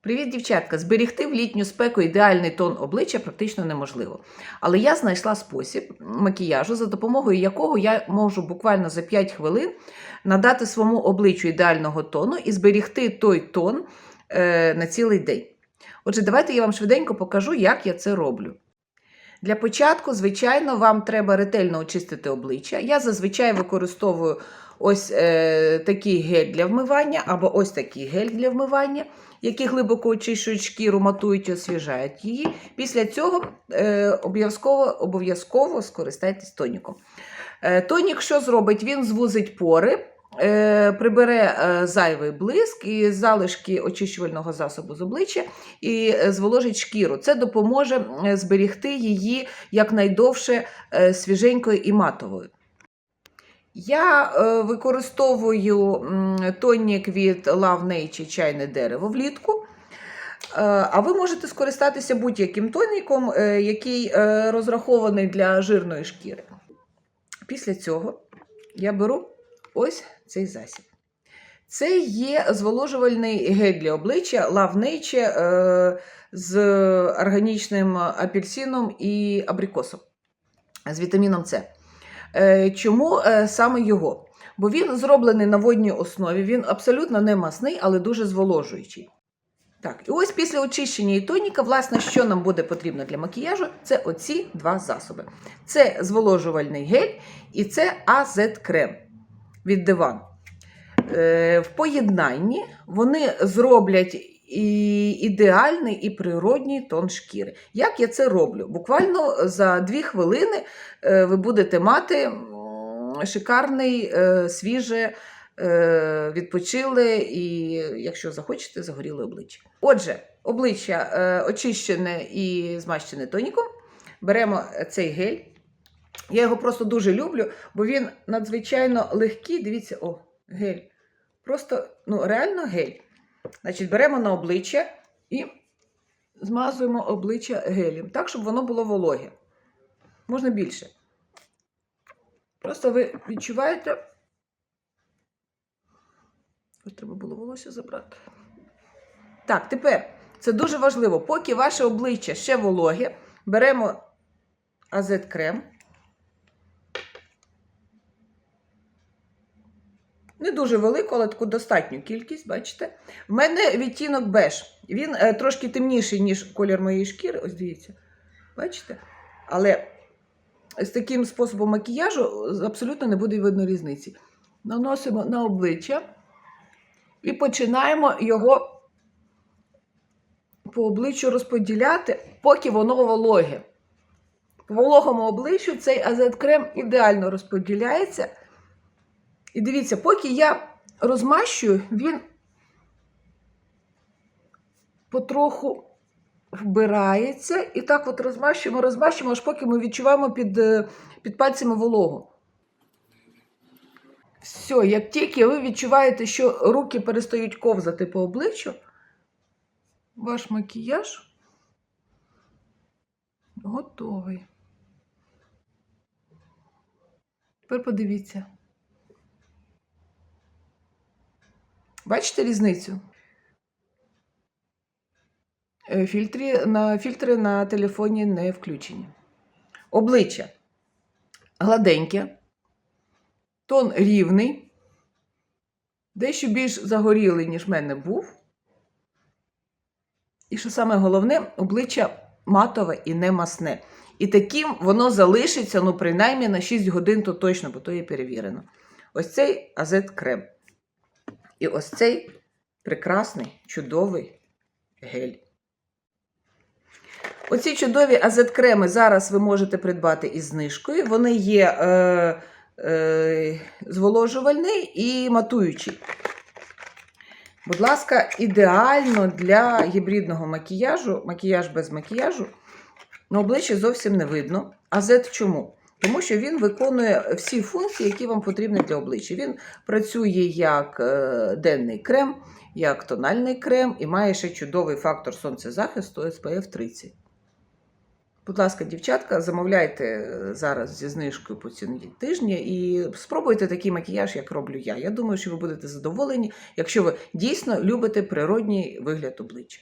Привіт, дівчатка! Зберігти в літню спеку ідеальний тон обличчя практично неможливо. Але я знайшла спосіб макіяжу, за допомогою якого я можу буквально за 5 хвилин надати своєму обличчю ідеального тону і зберігти той тон е, на цілий день. Отже, давайте я вам швиденько покажу, як я це роблю. Для початку, звичайно, вам треба ретельно очистити обличчя. Я зазвичай використовую ось е, такий гель для вмивання або ось такий гель для вмивання, які глибоко очищують шкіру, матують і освіжають її. Після цього е, обов'язково, обов'язково скористайтесь тоніком. Е, тонік що зробить? Він звузить пори. е, Прибере е, зайвий блиск і залишки очищувального засобу з обличчя і е, зволожить шкіру. Це допоможе зберігти її якнайдовше свіженькою і матовою. Я е, використовую тонік від Love Nature чайне дерево влітку. Е, А ви можете скористатися будь-яким тоніком, е, який розрахований для жирної шкіри. Після цього я беру ось цей засіб. Це є зволожувальний гель для обличчя Love Nature е, з органічним апельсином і абрикосом з вітаміном С. Е, Чому е, саме його? Бо він зроблений на водній основі, він абсолютно не масний, але дуже зволожуючий. Так, і ось після очищення і тоніка, власне, що нам буде потрібно для макіяжу, це оці два засоби. Це зволожувальний гель і це АЗ-крем від Диван. Е, в поєднанні вони зроблять і ідеальний і природній тон шкіри. Як я це роблю? Буквально за 2 хвилини е, ви будете мати шикарний, е, свіже, відпочиле і, якщо захочете, загоріле обличчя. Отже, обличчя очищене і змащене тоніком. Беремо цей гель. Я його просто дуже люблю, бо він надзвичайно легкий. Дивіться, о, гель. Просто ну, реально гель. Значить, беремо на обличчя і змазуємо обличчя гелем, так, щоб воно було вологе. Можна більше. Просто ви відчуваєте. Ось треба було волосся забрати. Так, тепер це дуже важливо. Поки ваше обличчя ще вологе, беремо азет-крем. Не дуже велику, але таку достатню кількість, бачите? В мене відтінок беж. Він е, трошки темніший, ніж колір моєї шкіри. Ось дивіться. Бачите? Але з таким способом макіяжу абсолютно не буде видно різниці. Наносимо на обличчя і починаємо його по обличчю розподіляти, поки воно вологе. По вологому обличчю цей азет-крем ідеально розподіляється. І дивіться, поки я розмащую, він потроху вбирається. І так от розмащуємо, розмащуємо, аж поки ми відчуваємо під, е, під пальцями вологу. Все, як тільки ви відчуваєте, що руки перестають ковзати по обличчю, ваш макіяж готовий. Тепер подивіться. Бачите різницю? Е, Фільтри на, фільтри на телефоні не включені. Обличчя гладеньке, тон рівний, дещо більш загорілий, ніж в мене був. І що саме головне, обличчя матове і не масне. І таким воно залишиться, ну, принаймні на 6 годин, то точно, бо то є перевірено. Ось цей азет-крем. І ось цей прекрасний, чудовий гель. Оці чудові азет-креми зараз ви можете придбати із знижкою. Вони є е, е, зволожувальний і матуючий. Будь ласка, ідеально для гібридного макіяжу, макіяж без макіяжу, на обличчі зовсім не видно. Азет чому? Тому що він виконує всі функції, які вам потрібні для обличчя. Він працює як е, денний крем, як тональний крем і має ще чудовий фактор сонцезахисту SPF 30. Будь ласка, дівчатка, замовляйте е, зараз зі знижкою по ціні тижня і спробуйте такий макіяж, як роблю я. Я думаю, що ви будете задоволені, якщо ви дійсно любите природній вигляд обличчя.